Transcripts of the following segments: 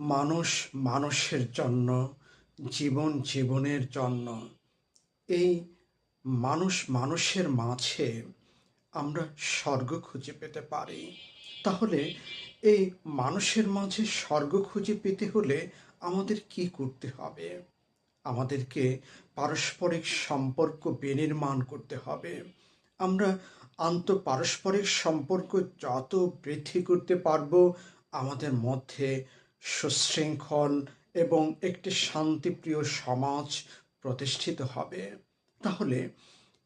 মানুষ মানুষের জন্য, জীবন জীবনের জন্য। এই মানুষ মানুষের মাঝে আমরা স্বর্গ খুঁজে পেতে পারি। তাহলে এই মানুষের মাঝে স্বর্গ খুঁজে পেতে হলে আমাদের কি করতে হবে? আমাদেরকে পারস্পরিক সম্পর্ক বিনির্মাণ করতে হবে। আমরা আন্তঃপারস্পরিক সম্পর্ক যত বৃদ্ধি করতে পারব, আমাদের মধ্যে সুশৃঙ্খল এবং একটি শান্তিপ্রিয় সমাজ প্রতিষ্ঠিত হবে। তাহলে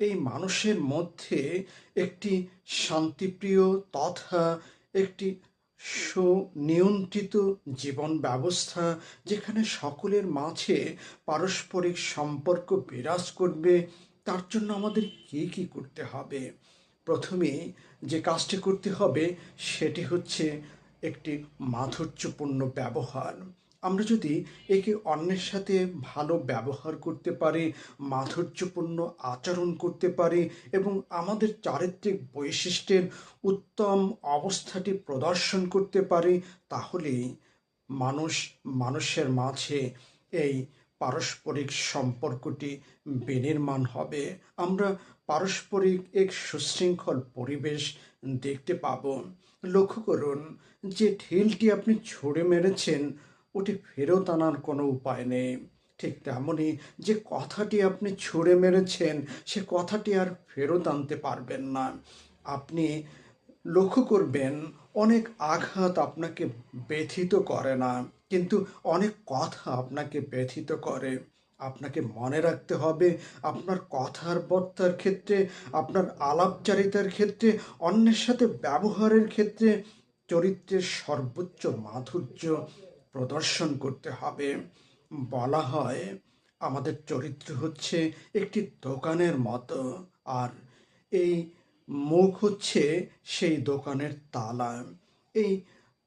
এই মানুষের মধ্যে একটি শান্তিপ্রিয় তথা একটি সুনিয়ন্ত্রিত জীবন ব্যবস্থা যেখানে সকলের মাঝে পারস্পরিক সম্পর্ক বিরাজ করবে, তার জন্য আমাদের কী কী করতে হবে? প্রথমেই যে কাজটি করতে হবে সেটি হচ্ছে একটি মাধুর্যপূর্ণ ব্যবহার। আমরা যদি একে অন্যের সাথে ভালো ব্যবহার করতে পারি, মাধুর্যপূর্ণ আচরণ করতে পারি এবং আমাদের চারিত্রিক বৈশিষ্ট্যের উত্তম অবস্থাটি প্রদর্শন করতে পারি, তাহলেই মানুষ, মানুষের মাঝে এই পারস্পরিক সম্পর্কটি বিনির্মাণ হবে। আমরা পারস্পরিক এক সুশৃঙ্খল পরিবেশ দেখতে পাব। লক্ষ্য করুন যে ঢিলটি আপনি ছুঁড়ে মেরেছেন, ওটি ফেরত আনার কোনো উপায় নেই। ঠিক তেমনই যে কথাটি আপনি ছুঁড়ে মেরেছেন, সে কথাটি আর ফেরত আনতে পারবেন না। আপনি লক্ষ্য করবেন, অনেক আঘাত আপনাকে ব্যথিত করে না। কিন্তু অনেক কথা আপনাকে ব্যথিত করে। আপনাকে মনে রাখতে হবে, আপনার কথার বর্তার ক্ষেত্রে, আপনার আলাপচারিতার ক্ষেত্রে, অন্যের সাথে ব্যবহারের ক্ষেত্রে চরিত্রের সর্বোচ্চ মাধুর্য প্রদর্শন করতে হবে। বলা হয়, আমাদের চরিত্র হচ্ছে একটি দোকানের মতো, আর এই মুখ হচ্ছে সেই দোকানের তালা। এই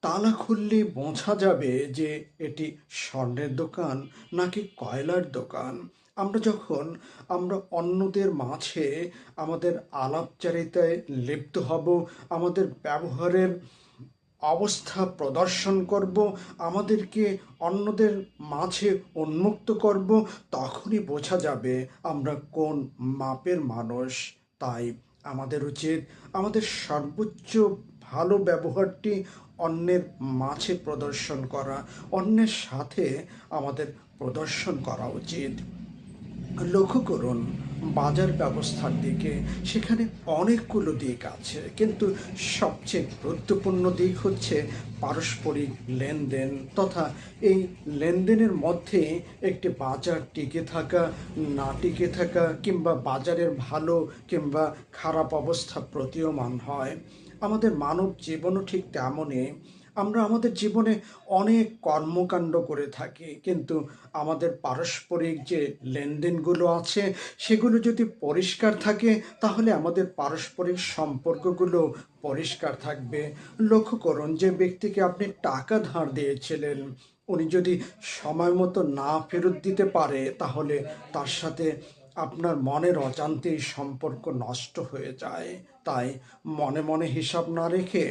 তালা খুললে বোঝা যাবে যে এটি স্বর্ণের দোকান নাকি কয়লার দোকান। আমরা যখন, আমরা অন্যদের মাঝে আমাদের আলাপচারিতায় লিপ্ত হব, আমাদের ব্যবহারের অবস্থা প্রদর্শন করব, আমাদেরকে অন্যদের মাঝে উন্মুক্ত করব, তখনই বোঝা যাবে আমরা কোন মাপের মানুষ। তাই আমাদের উচিত আমাদের সর্বোচ্চ ভালো ব্যবহারটি অন্যের মাঝে প্রদর্শন করা, অন্যের সাথে আমাদের প্রদর্শন করা উচিত। লক্ষ্য করুন, বাজার ব্যবস্থার দিকে সেখানে অনেকগুলো দিক আছে, কিন্তু সবচেয়ে গুরুত্বপূর্ণ দিক হচ্ছে পারস্পরিক লেনদেন তথা এই লেনদেনের মধ্যে একটি বাজার টিকে থাকা, না টিকে থাকা কিংবা বাজারের ভালো কিংবা খারাপ অবস্থা প্রতীয়মান হয়। আমাদের মানব জীবনও ঠিক তেমনই। আমরা আমাদের জীবনে অনেক কর্মকাণ্ড করে থাকি, কিন্তু আমাদের পারস্পরিক যে লেনদেনগুলো আছে, সেগুলো যদি পরিষ্কার থাকে, তাহলে আমাদের পারস্পরিক সম্পর্কগুলো পরিষ্কার থাকবে। লক্ষ্য করুন, যে ব্যক্তিকে আপনি টাকা ধার দিয়েছিলেন, উনি যদি সময় মতো না ফেরত দিতে পারে, তাহলে তার সাথে আপনার মনের অজান্তেই সম্পর্ক নষ্ট হয়ে যায়, তাই মনে মনে হিসাব না রেখে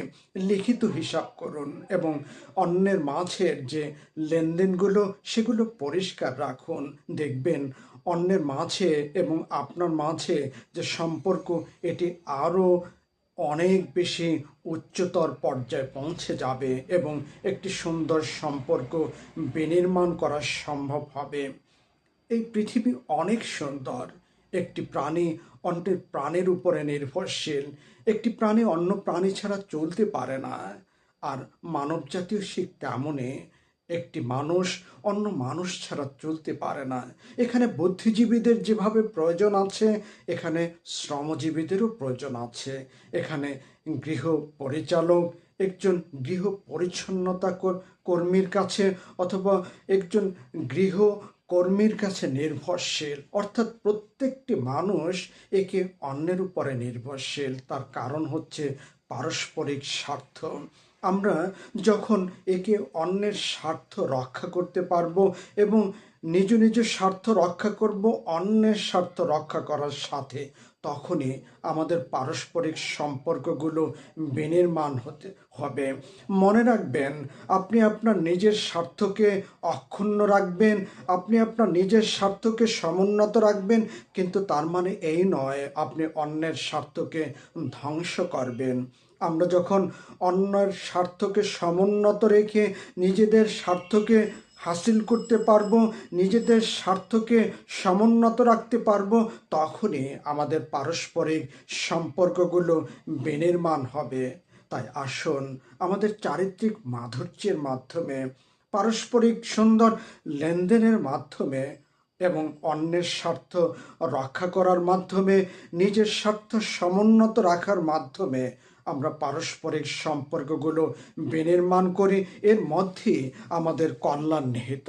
লিখিত হিসাব করুন এবং অন্যের মাঝের যে লেনদেনগুলো সেগুলো পরিষ্কার রাখুন। দেখবেন অন্যের মাঝে এবং আপনার মাঝে যে সম্পর্ক, এটি আরও অনেক বেশি উচ্চতর পর্যায়ে পৌঁছে যাবে এবং একটি সুন্দর সম্পর্ক বিনির্মাণ করা সম্ভব হবে। এই পৃথিবী অনেক সুন্দর। একটি প্রাণী অন্যের প্রাণের উপরে নির্ভরশীল। একটি প্রাণী অন্য প্রাণী ছাড়া চলতে পারে না। আর মানব জাতীয় শিখ তেমনই। একটি মানুষ অন্য মানুষ ছাড়া চলতে পারে না। এখানে বুদ্ধিজীবীদের যেভাবে প্রয়োজন আছে, এখানে শ্রমজীবীদেরও প্রয়োজন আছে। এখানে গৃহ পরিচালক একজন গৃহ পরিচ্ছন্নতা কর্মীর কাছে অথবা একজন গৃহ কর্মীর কাছে নির্ভরশীল। অর্থাৎ প্রত্যেকটি মানুষ একে অন্যের উপরে নির্ভরশীল। তার কারণ হচ্ছে পারস্পরিক স্বার্থ। আমরা যখন একে অন্যের স্বার্থ রক্ষা করতে পারব এবং নিজ নিজ স্বার্থ রক্ষা করব, অন্যের স্বার্থ রক্ষা করার সাথে তখনই আমাদের পারস্পরিক সম্পর্কগুলো বিনির্মাণ হতে হবে। মনে রাখবেন, আপনি আপনার নিজের স্বার্থকে অক্ষুণ্ণ রাখবেন, আপনি আপনার নিজের স্বার্থকে সমুন্নত রাখবেন, কিন্তু তার মানে এই নয়, আপনি অন্যের স্বার্থকে ধ্বংস করবেন। আমরা যখন অন্যের স্বার্থকে সমুন্নত রেখে নিজেদের স্বার্থকে হাসিল করতে পারব, নিজেদের স্বার্থকে সমুন্নত রাখতে পারব, তখনই আমাদের পারস্পরিক সম্পর্কগুলো বিনির্মাণ হবে। তাই আসুন, আমাদের চারিত্রিক মাধুর্যের মাধ্যমে, পারস্পরিক সুন্দর লেনদেনের মাধ্যমে এবং অন্যের স্বার্থ রক্ষা করার মাধ্যমে, নিজের স্বার্থ সমুন্নত রাখার মাধ্যমে আমরা পারস্পরিক সম্পর্কগুলো বিনির্মাণ করি এর মধ্যে আমাদের কল্যাণ নিহিত।